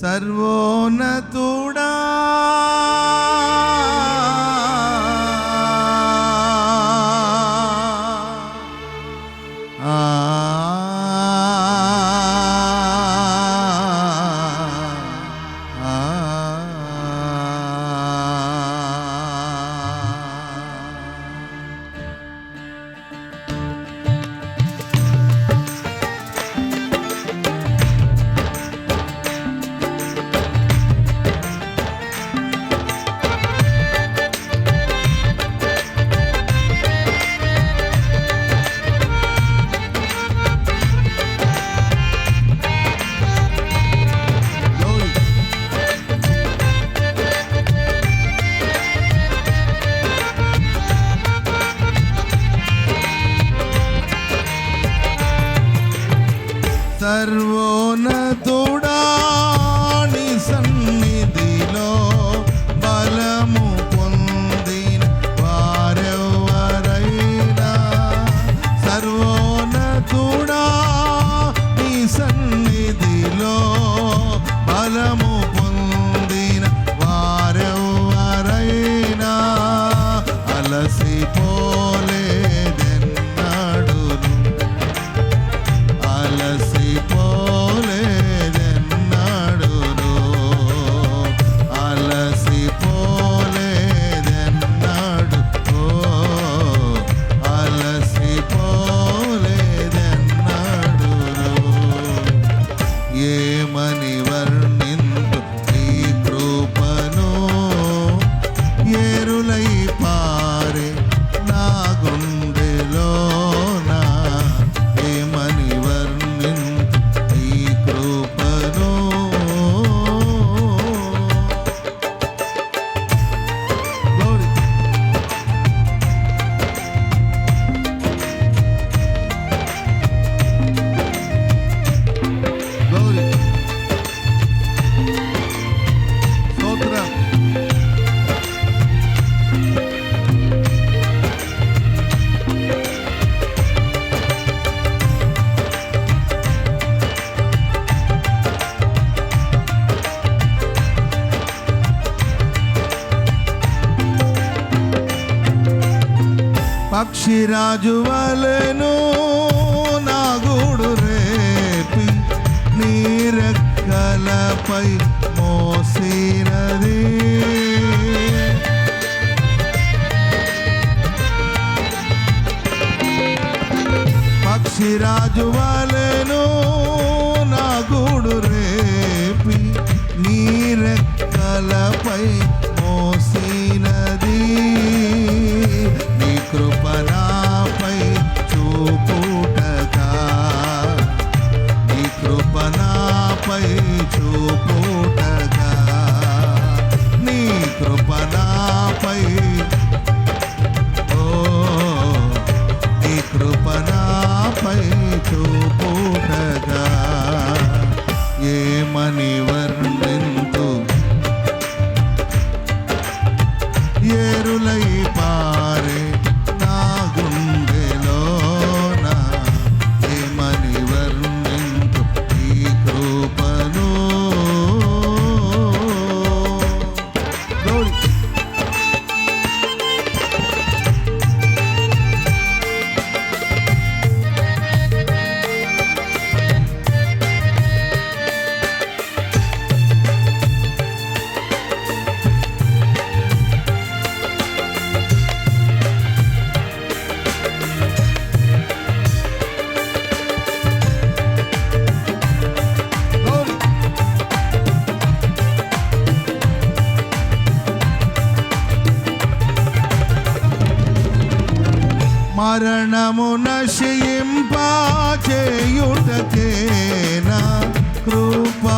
సర్వోన్నతుడా. రాజు వలెను నా గుడు రేపి నీరెక్కలపై మోసినది. పక్షిరాజు వలెను నా గుడు రేపి నీరక్కలపై కారణము నశింప చేయుటకేనా కృపా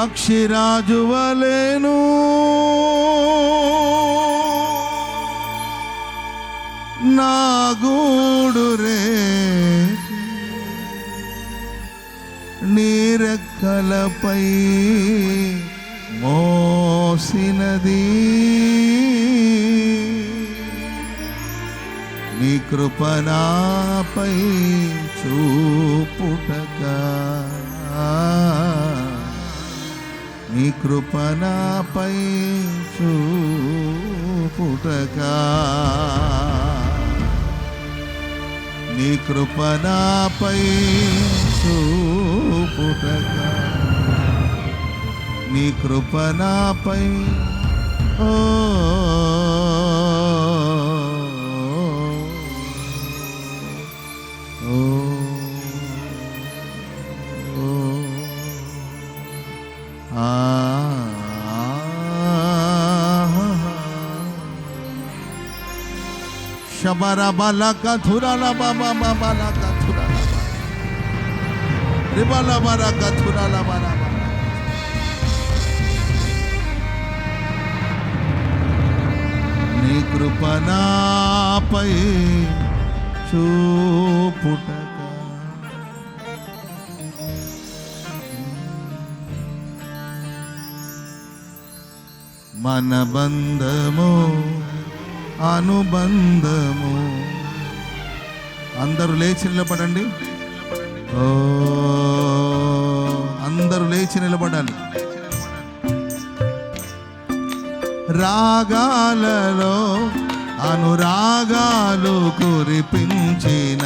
పక్షిరాజు వలెను నా గూడు రే నీరెక్కలపై మోసినది. నీ కృపనాపై చూపుట కృపణపై కృపనాపై చూపుటగా నీ కృపనాపై చూపుటగా నీ కృపనాపై ఓ శబర బల కథురల బబ బల కథురల రిబల బర కథురల బర నీ కృపనాపై చూపుటగా మన బంధము అనుబంధము. అందరూ లేచి నిలబడండి. ఓ అందరూ లేచి నిలబడాలి. రాగాలలో అనురాగాలు కురిపించిన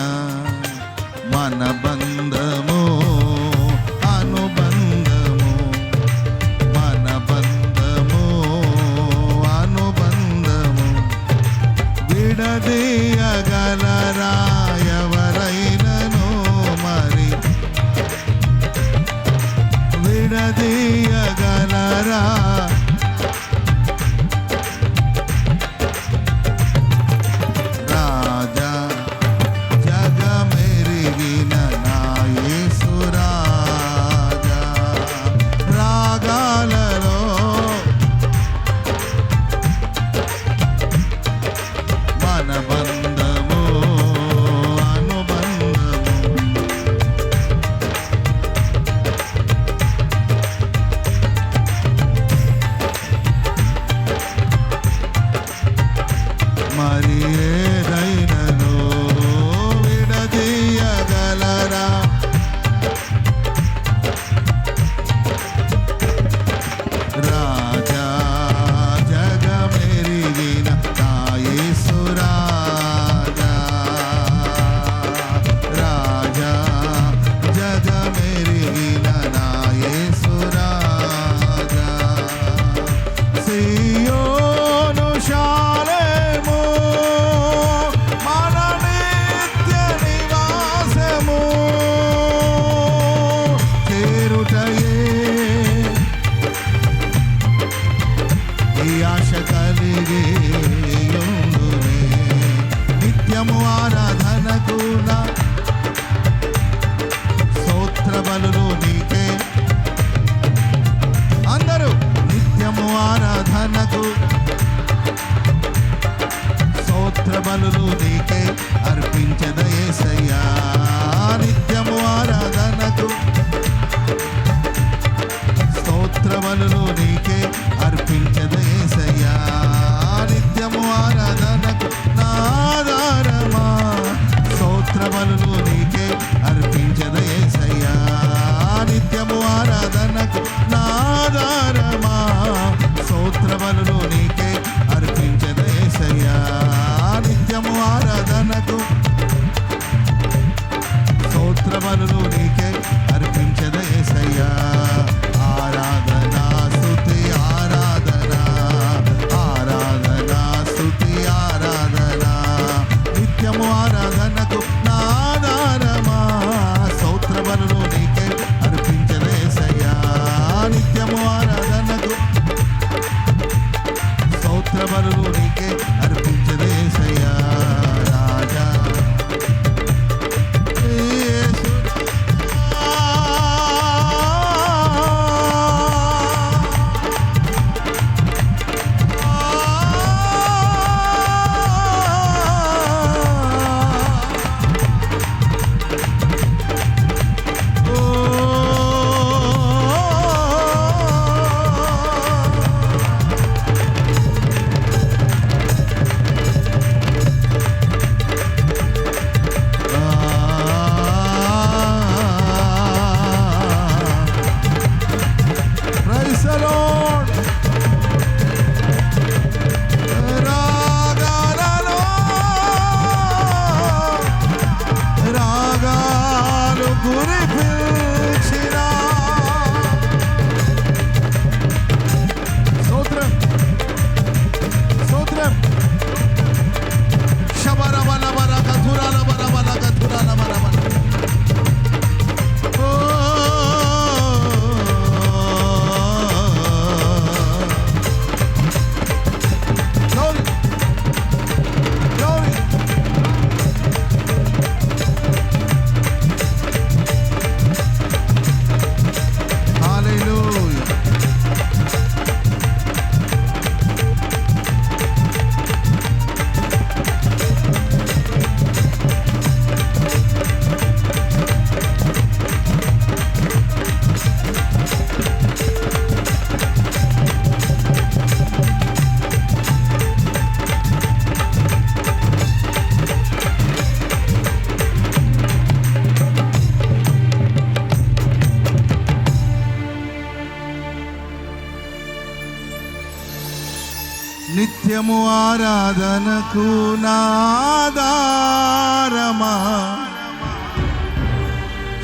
నిత్యము ఆరాధనకు నాదారమా?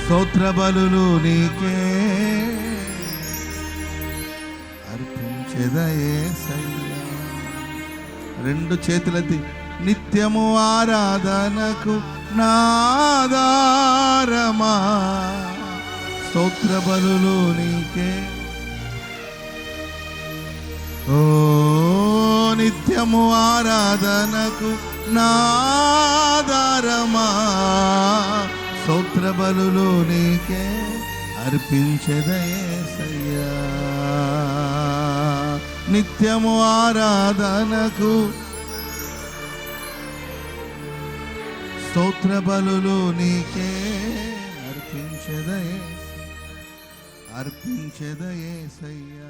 స్తోత్ర బలులు నీకే. అర్పించెదయే రెండు చేతులెత్తి నిత్యము ఆరాధనకు నాదారమా? స్తోత్ర బలులు నీకే. ఓ నిత్యము ఆరాధనకు నాదారమా స్తోత్ర నీకే అర్పించదయేసయ్యా నిత్యము ఆరాధనకు స్తోత్ర బలులు నీకే అర్పించదయే అర్పించదయేసయ్యా